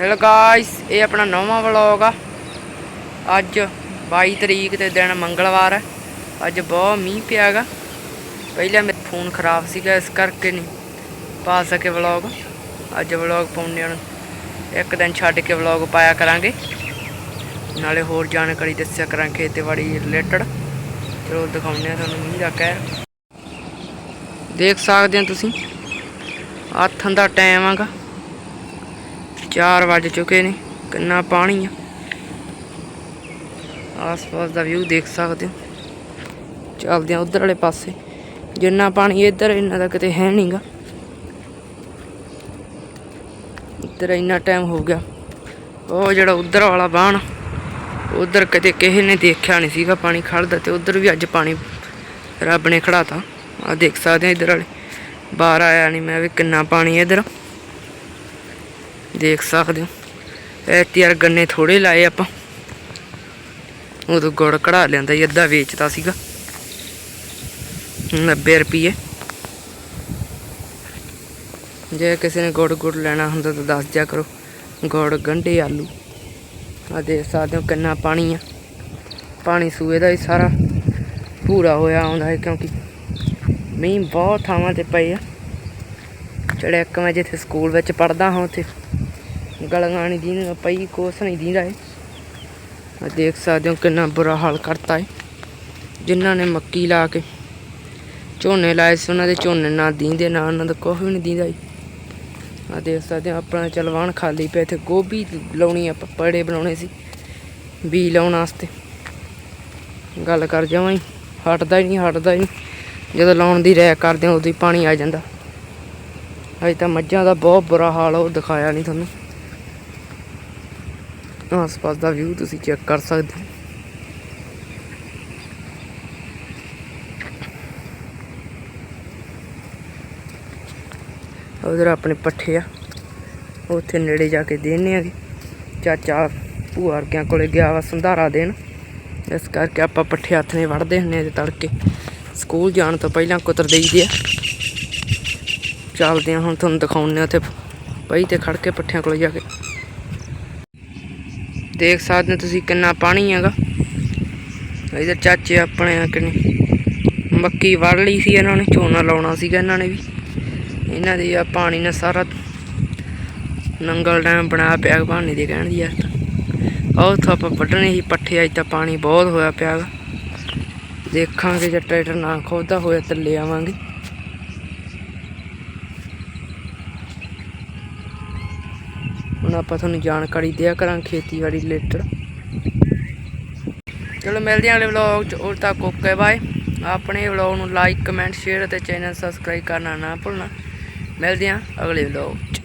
Hello guys ਇਹ ਆਪਣਾ ਨਵਾਂ ਵਲੌਗ ਆ। ਅੱਜ 22 ਤਰੀਕ ਤੇ ਦਿਨ ਮੰਗਲਵਾਰ ਹੈ। ਅੱਜ ਬਹੁਤ ਮੀਂਹ ਪਿਆਗਾ ਪਹਿਲਾਂ ਮੇਰਾ ਫੋਨ ਖਰਾਬ ਸੀਗਾ, ਇਸ ਕਰਕੇ ਨਹੀਂ ਪਾ ਸਕੇ ਵਲੌਗ ਅੱਜ ਵਲੌਗ ਪਾਉਣੇ ਹੁਣ ਇੱਕ ਦਿਨ ਛੱਡ ਕੇ ਵਲੌਗ ਪਾਇਆ ਕਰਾਂਗੇ। ਨਾਲੇ ਹੋਰ ਜਾਣਕਾਰੀ ਦੱਸਿਆ ਕਰਾਂਗੇ ਖੇਤੀਬਾੜੀ ਰਿਲੇਟਡ ਚਲੋ ਦਿਖਾਉਂਦੇ ਆ ਤੁਹਾਨੂੰ ਮੀਂਹ ਦਾ ਕਹਿਰ ਦੇਖ ਸਕਦੇ ਹੋ ਤੁਸੀਂ। ਹੱਥਾਂ ਦਾ ਟਾਈਮ ਆਗਾ 4 ਵੱਜ ਚੁੱਕੇ ਨੇ, ਕਿੰਨਾ ਪਾਣੀ ਆ। ਆਸ-ਪਾਸ ਦਾ ਵਿਊ ਦੇਖ ਸਕਦੇ ਹੋ। ਚੱਲਦੇ ਆ ਉਧਰ ਵਾਲੇ ਪਾਸੇ। ਜਿੰਨਾ ਪਾਣੀ ਇੱਧਰ, ਇੰਨਾ ਦਾ ਕਿਤੇ ਹੈ ਨਹੀਂਗਾ ਇੱਧਰ ਇੰਨਾ ਟਾਈਮ ਹੋ ਗਿਆ। ਉਹ ਜਿਹੜਾ ਉਧਰ ਵਾਲਾ ਬਾਣ, ਉਧਰ ਕਦੇ ਕਿਸੇ ਨੇ ਦੇਖਿਆ ਨਹੀਂ ਸੀਗਾ ਪਾਣੀ ਖੜਦਾ ਤੇ ਉਧਰ ਵੀ ਅੱਜ ਪਾਣੀ ਰੱਬ ਨੇ ਖੜਾਤਾ ਆ ਦੇਖ ਸਕਦੇ ਆ ਇੱਧਰ ਵਾਲੇ। ਬਾਹਰ ਆਇਆ ਨਹੀਂ ਮੈਂ ਵੀ ਕਿੰਨਾ ਪਾਣੀ ਇੱਧਰ। ਦੇਖ ਸਕਦੇ ਹੋ। ਐਤੀ ਯਾਰ ਗੰਨੇ ਥੋੜੇ ਲਾਏ ਆਪਾਂ। ਉਦੋਂ ਗੁੜ ਕਢਾ ਲੈਂਦਾ ਸੀ, ਅੱਧਾ ਵੇਚਦਾ ਸੀਗਾ। 90 ਰੁਪਏ ਜੇ ਕਿਸੇ ਨੇ ਗੁੜ ਗੁੜ ਲੈਣਾ ਹੁੰਦਾ ਤਾਂ ਦੱਸ ਦਿਆ ਕਰੋ। ਗੁੜ, ਗੰਢੇ, ਆਲੂ। ਆ ਦੇਖ ਸਕਦੇ ਹੋ ਕਿੰਨਾ ਪਾਣੀ ਆ। ਪਾਣੀ ਸੂਏ ਦਾ ਹੀ ਸਾਰਾ ਪੂਰਾ ਹੋਇਆ ਆਉਂਦਾ ਹੈ ਕਿਉਂਕਿ ਮੀਂਹ ਬਹੁਤ ਥਾਵਾਂ ਤੇ ਪਏ ਆ। ਚੜਿਆ ਇੱਕ ਮੈਂ ਜਿੱਥੇ ਸਕੂਲ ਵਿੱਚ ਪੜਦਾ ਹਾਂ ਉੱਥੇ। ਗਲੀਆਂ ਨਹੀਂ ਦੀਨ ਪਈ ਕੋਸ ਨਹੀਂ ਦੀਂਦਾ ਏ ਆ ਦੇਖ ਸਕਦੇ ਹੋ ਕਿੰਨਾ ਬੁਰਾ ਹਾਲ ਕਰਤਾ ਹੈ ਜਿਨ੍ਹਾਂ ਨੇ ਮੱਕੀ ਲਾ ਕੇ ਝੋਨੇ ਲਾਏ ਸੀ, ਉਹਨਾਂ ਦੇ ਝੋਨੇ ਨਾ ਦੀਂਦੇ, ਨਾ ਉਹਨਾਂ ਦਾ ਕੁਛ ਵੀ ਨਹੀਂ ਦੀਂਦਾ ਏ ਆ ਦੇਖ ਸਕਦੇ ਹੋ, ਆਪਣਾ ਚਲਵਾਨ ਖਾਲੀ ਪਿਆ, ਇੱਥੇ ਗੋਭੀ ਲਾਉਣੀ ਆਪਾਂ ਪੜੇ ਬਣਾਉਣੇ ਸੀ ਬੀ ਲਾਉਣ ਵਾਸਤੇ। ਗੱਲ ਕਰ ਜਾਵਾਂ ਹੀ ਹਟਦਾ ਹੀ ਨਹੀਂ, ਹਟਦਾ ਹੀ ਜਦੋਂ ਲਾਉਣ ਦੀ ਰਹਿ ਕਰਦੇ ਹਾਂ, ਉਦੋਂ ਹੀ ਪਾਣੀ ਆ ਜਾਂਦਾ। ਅਜੇ ਤਾਂ ਮੱਝਾਂ ਦਾ ਬਹੁਤ ਬੁਰਾ ਹਾਲ ਉਹ ਦਿਖਾਇਆ ਨਹੀਂ ਤੁਹਾਨੂੰ। ਆਸ-ਪਾਸ ਦਾ ਵਿਊ ਤੁਸੀਂ ਚੈੱਕ ਕਰ ਸਕਦੇ ਹੋ। ਉਧਰ ਆਪਣੇ ਪੱਠੇ ਆ। ਉੱਥੇ ਨੇੜੇ ਜਾ ਕੇ ਦੇਣੇ ਆਗੇ ਚਾਚਾ ਭੂਆ ਵਰਗਿਆਂ ਕੋਲੇ ਗਿਆ ਵਾ ਸੰਧਾਰਾ ਦੇਣ। ਇਸ ਕਰਕੇ ਆਪਾਂ ਪੱਠੇ ਹੱਥ ਨੇ ਵੜਦੇ ਹੁੰਨੇ ਆ ਤੇ ਤੜਕੇ। ਸਕੂਲ ਜਾਣ ਤੋਂ ਪਹਿਲਾਂ ਕੁਤਰ ਦੇਈਦੇ ਆ। ਚੱਲਦੇ ਆ, ਹੁਣ ਤੁਹਾਨੂੰ ਦਿਖਾਉਂਦੇ ਆ ਉੱਥੇ। ਪਈ ਤੇ ਖੜ ਕੇ ਪੱਠਿਆਂ ਕੋਲੇ ਜਾ ਕੇ। ਦੇਖ ਸਕਦੇ ਹੋ ਤੁਸੀਂ ਕਿੰਨਾ ਪਾਣੀ ਹੈਗਾ। ਇਧਰ ਚਾਚੇ ਆਪਣੇ ਆ ਕਿੰਨੇ ਮੱਕੀ ਵੜ ਲਈ ਸੀ ਇਹਨਾਂ ਨੇ, ਝੋਨਾ ਲਾਉਣਾ ਸੀਗਾ ਇਹਨਾਂ ਨੇ ਵੀ। ਇਹਨਾਂ ਦੀ ਆ ਪਾਣੀ ਨੇ ਸਾਰਾ ਨੰਗਲ ਡੈਮ ਬਣਾ ਪਿਆ ਪਾਣੀ ਦੇ ਕਹਿਣ ਦੀ ਯਾਰ ਤਾਂ ਉਹ ਤੋਂ ਆਪਾਂ ਵੱਢਣੇ ਸੀ ਪੱਠੇ, ਅੱਜ ਤਾਂ ਪਾਣੀ ਬਹੁਤ ਹੋਇਆ ਪਿਆ ਗਾ। ਦੇਖਾਂਗੇ ਜੇ ਟਰੈਕਟਰ ਨਾ ਖੋਦਾ ਹੋਇਆ ਤਾਂ ਲੈ ਆਵਾਂਗੇ। ਹੁਣ ਆਪਾਂ ਤੁਹਾਨੂੰ ਜਾਣਕਾਰੀ ਦਿਆ ਕਰਾਂ ਖੇਤੀਬਾੜੀ ਰਿਲੇਟਡ ਚਲੋ ਮਿਲਦੇ ਹਾਂ ਅਗਲੇ ਵਲੌਗ ਚ। ਉਦੋਂ ਤੱਕ ਓਕੇ ਬਾਏ ਆਪਣੇ ਵਲੌਗ ਨੂੰ ਲਾਈਕ ਕਮੈਂਟ ਸ਼ੇਅਰ ਅਤੇ ਚੈਨਲ ਸਬਸਕ੍ਰਾਈਬ ਕਰਨਾ ਨਾ ਭੁੱਲਣਾ। ਮਿਲਦੇ ਹਾਂ ਅਗਲੇ ਵਲੌਗ ਚ।